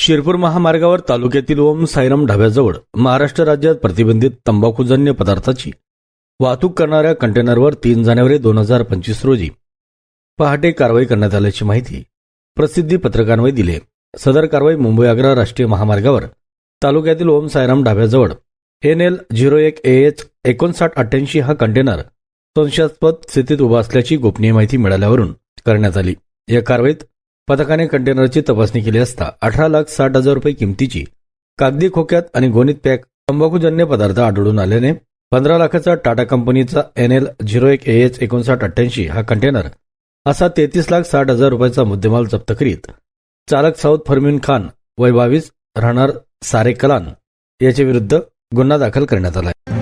शिरपूर महामार्गावर तालुक्यातील ओम साईराम ढाब्याजवळ महाराष्ट्र राज्यात प्रतिबंधित तंबाखूजन्य पदार्थाची वाहतूक करणाऱ्या कंटेनरवर तीन जानेवारी दोन हजार पंचवीस रोजी पहाटे कारवाई करण्यात आल्याची माहिती प्रसिद्धी पत्रकांमध्ये दिली. सदर कारवाई मुंबई आग्रा राष्ट्रीय महामार्गावर तालुक्यातील ओम साईराम ढाब्याजवळ एन एल झिरो एक ए एच एकोणसाठ अठ्ठ्याऐंशी हा कंटेनर संशयास्पद स्थितीत उभा असल्याची गोपनीय माहिती मिळाल्यावरून करण्यात आली. या कारवाईत पथकाने कंटेनरची तपासणी केली असता अठरा लाख साठ हजार रुपये किमतीची कागदी खोक्यात आणि गोणीत पॅक तंबाखूजन्य पदार्थ आढळून आल्याने पंधरा लाखाचा टाटा कंपनीचा एन एल झिरो एक ए एच एकोणसाठ अठ्ठ्याऐंशी हा कंटेनर असा तेहतीस लाख साठ हजार रुपयाचा मुद्देमाल जप्त करीत चालक साऊथ फरमीन खान वय बावीस राहणार सारे कलान याच्या विरुद्ध गुन्हा दाखल करण्यात आला आहे